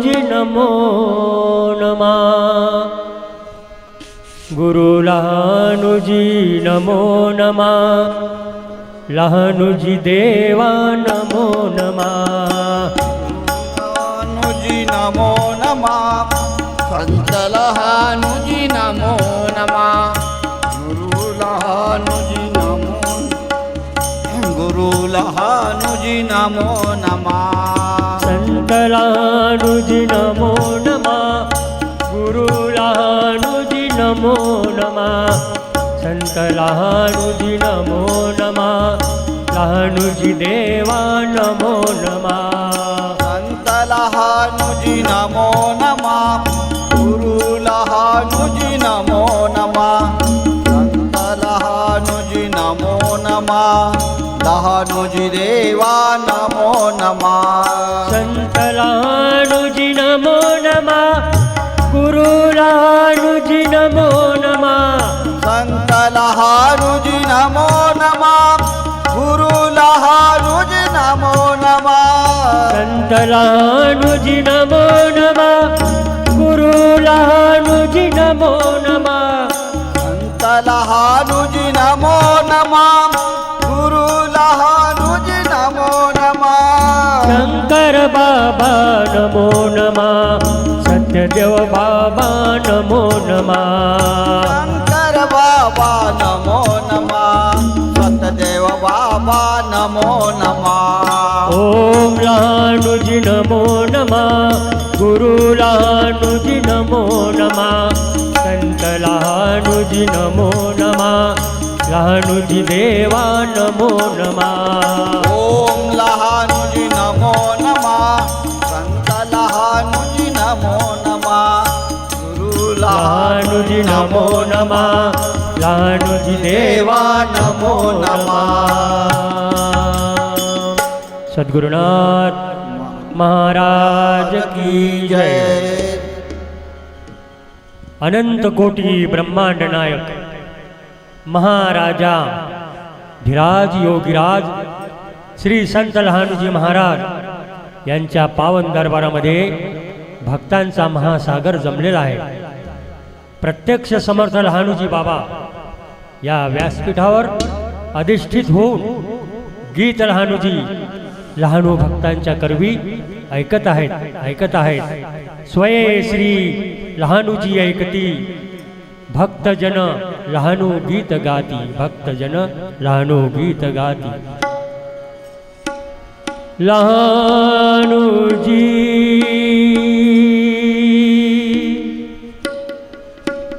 लहानुजी नमो नमा गुरु लहानुजी नमो नमा लहानुजी देवा नमो नमा लहानुजी नमो नमा संत लहानुजी गुरु लहानुजी नमो नमा। संत लहानुजी नमो नमा। गुरु लहानुजी नमो नमा। संत लहानुजी नमो नमा। लहानुजी देवा नमो नमा। संत लहानुजी नमो लहानुजी देवा नमो नमा संत लहानुजी नमो नमा गुरु लहानुजी नमो नमा संत लहानुजी नमो नमा गुरु लहानुजी नमो नमा संत लहानुजी नमो नमा शंकर बाबा नमो नमा सत्यदेव बाबा नमो नमा शंकर बाबा नमो नमा सतदेव बाबा नमो नमा ओम लहानुजी नमो नमा गुरु लहानुजी नमो नमा संत लहानुजी नमो नमा लहानुजी देवा नमो नमा ओम नमो नमा। गुरु लहानुजी नमो नमा। लहानुजी देवा नमो नमा। सद्गुरुनाथ महाराज की जय। अनंत कोटी ब्रह्मांड नायक महाराजा धीराज योगीराज श्री संत लहानूजी महाराज यांच्या पावन दरबारामध्ये भक्तांचा महासागर जमलेला आहे. प्रत्यक्ष समर्थ लहानूजी बाबा या व्यासपीठावर अधिष्ठित होऊन गीत लहानूजी लहानू भक्तांच्या करवी ऐकत आहेत ऐकत आहेत. स्वये श्री लहानूजी ऐकती. भक्तजन लहानू गीत गाती भक्तजन लहानू गीत गाती. लहानूजी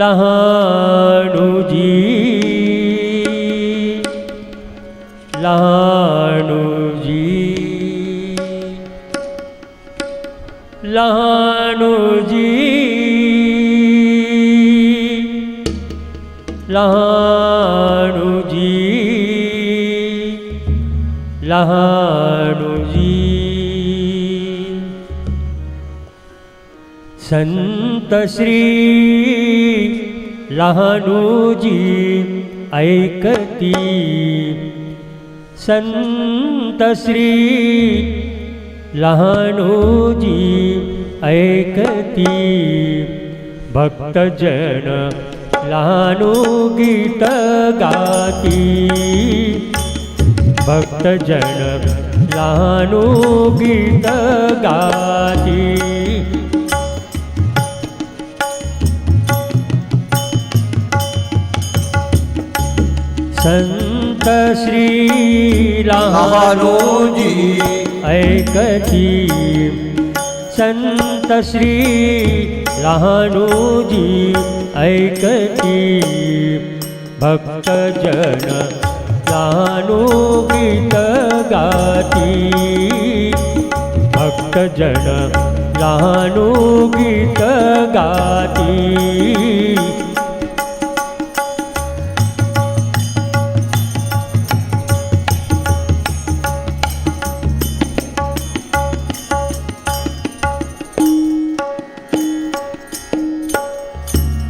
लहानूजी लहानूजी लहानूजी लहानूजी लहानूजी संत श्री लहानूजी ऐकती। संत श्री लहानूजी ऐकती। भक्तजन लहानू गीत गाती। भक्तजन लहानू गीत गाती संत श्री लहानुजी ऐकती संत श्री लहानूजी ऐकती भक्तजन गीत गाती भक्तजन लहानू गीत गाती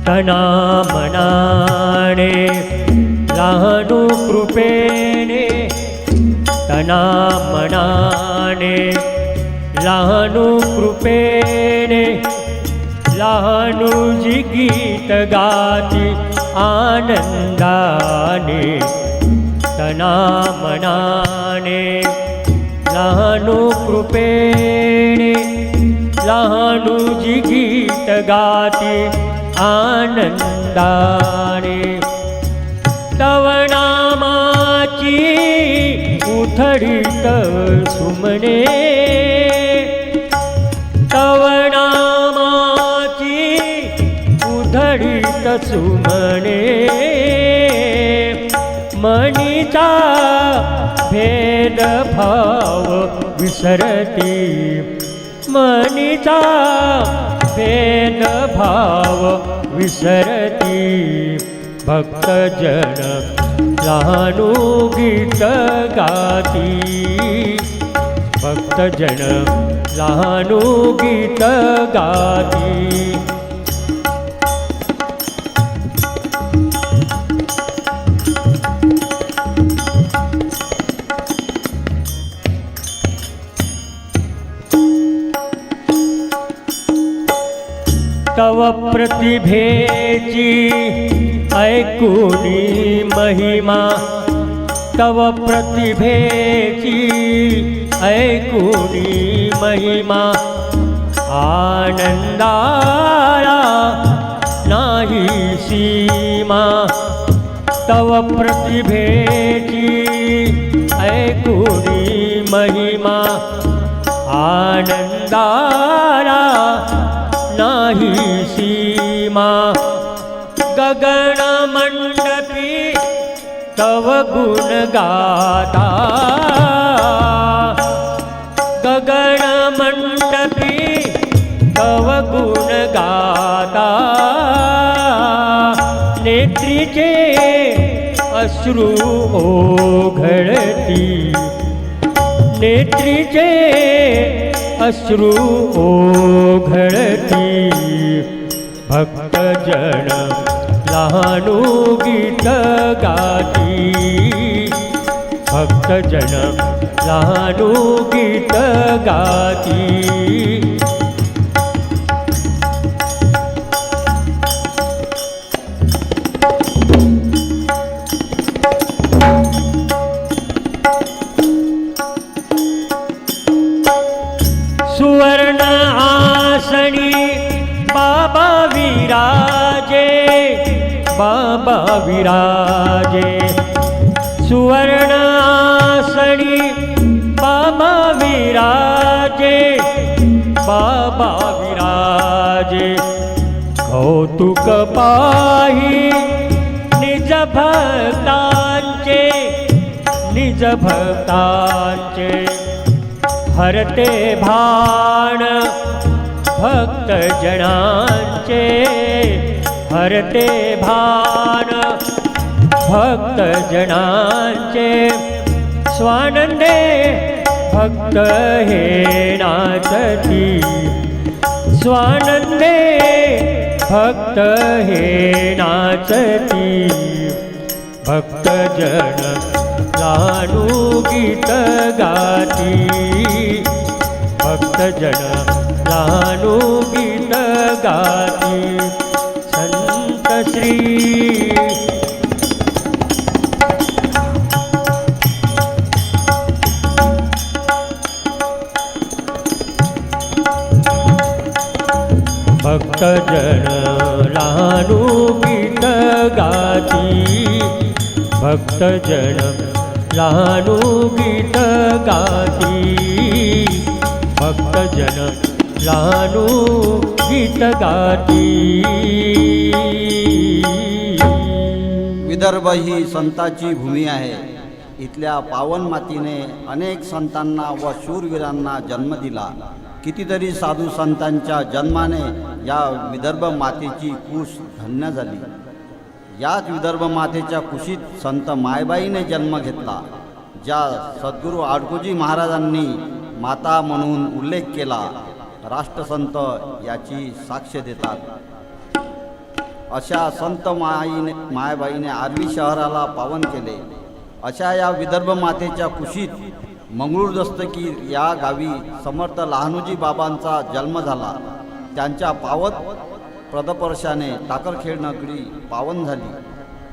तना मनाने लहानू कृपेने तना मनाने लहानू कृपेने लहानूजी गीत गाती आनंदाने तना मनाने लहानू कृपेने लहानूजी गीत गाती आनंदाने. तव नामाची सुमणे सुमने. तव नामाची उधडीत सुमने. मनीचा भेदभाव विसरती. मनीचा भेदभाव विसरती भक्तजन लहानू गीत गाती। भक्तजन लहानू गीत गाती। प्रतिभेची ऐकुनी महिमा तव प्रतिभेची ऐकुनी महिमा. आनंदाला नाही सीमा तव प्रतिभेची ऐकुनी महिमा. आनंदाला नाही सीमा। गगन मंडपी तव गुण गाता। गगन मंडपी तव गुण गाता। नेत्रीचे अश्रू ओघळती। नेत्रीचे अश्रू ओघळती भक्तजन लहानू गीत गाती। भक्तजन लहानू गीत गाती। विराजे कौतुक पाही निज भक्तांचे निज भक्तांचे. हरते भाण भक्त जनांचे. हरते भाण भक्त जनांचे. स्वानंदे भक्त हे नाचती. स्वानंदे भक्त हे नाचती। भक्तजन जाणू गीत गाती। भक्तजन जाणू गीत गाती। संत श्री भक्तजन लानू गीत गाती। भक्तजन लानू गीत गाती। विदर्भ ही संताची भूमी आहे. इथल्या पावन मातीने अनेक संतांना व शूरवीरांना जन्म दिला. कितीतरी साधू संतांच्या जन्माने या विदर्भ मातेची कूस धन्य झाली. याच विदर्भ मातेच्या कुशीत संत मायबाईने जन्म घेतला ज्या सद्गुरू आडकोजी महाराजांनी माता म्हणून उल्लेख केला. राष्ट्रसंत याची साक्ष देतात. अशा संत माईने मायबाईने आर्वी शहराला पावन केले. अशा या विदर्भ मातेच्या कुशीत मंगळूर दस्तकी या गावी समर्थ लहानोजी बाबांचा जन्म झाला. त्यांच्या पावत प्रदपर्शाने टाकरखेड नगरी पावन झाली.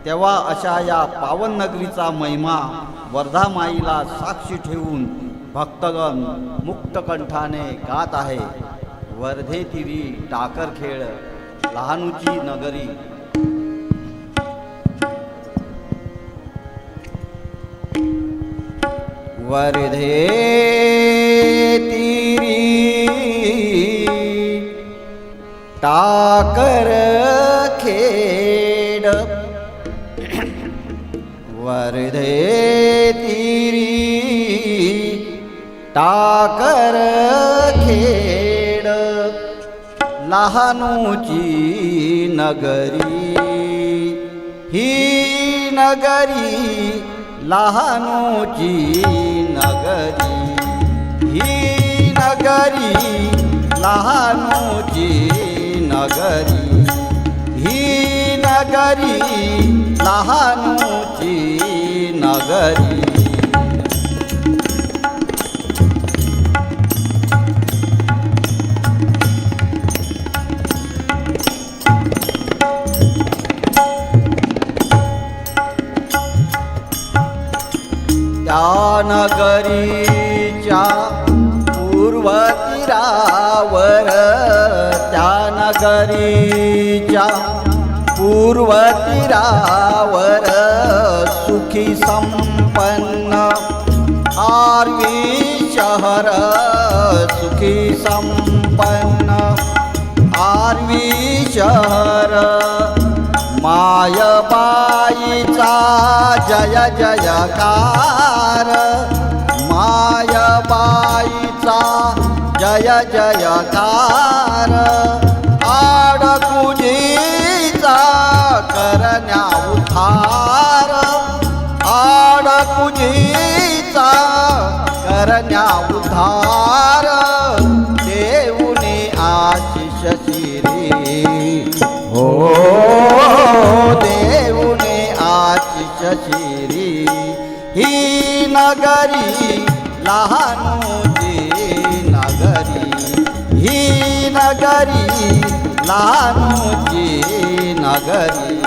तेव्हा अशा या पावन नगरीचा महिमा वर्धामाईला साक्षी ठेवून भक्तगण मुक्तकंठाने गात आहे. वर्धे तिरी टाकरखेड लहानूची नगरी. वर्धे ती टाकर खेड। वर्धे तिरी टाकर खेड। लहानूची नगरी ही नगरी लहानूची नगरी ही नगरी लहानूची नगरी ही नगरी लहानूची नगरी. नगरी नगरीच्या पूर्व तीरावर सुखी संपन्न. आरवी शहर सुखी संपन्न. आरवी शहर मायबाईचा जय जयकार. मायबाईचा जय जयकार. शिरी. ही नगरी लहानोजी नगरी. ही नगरी लहानोजी नगरी.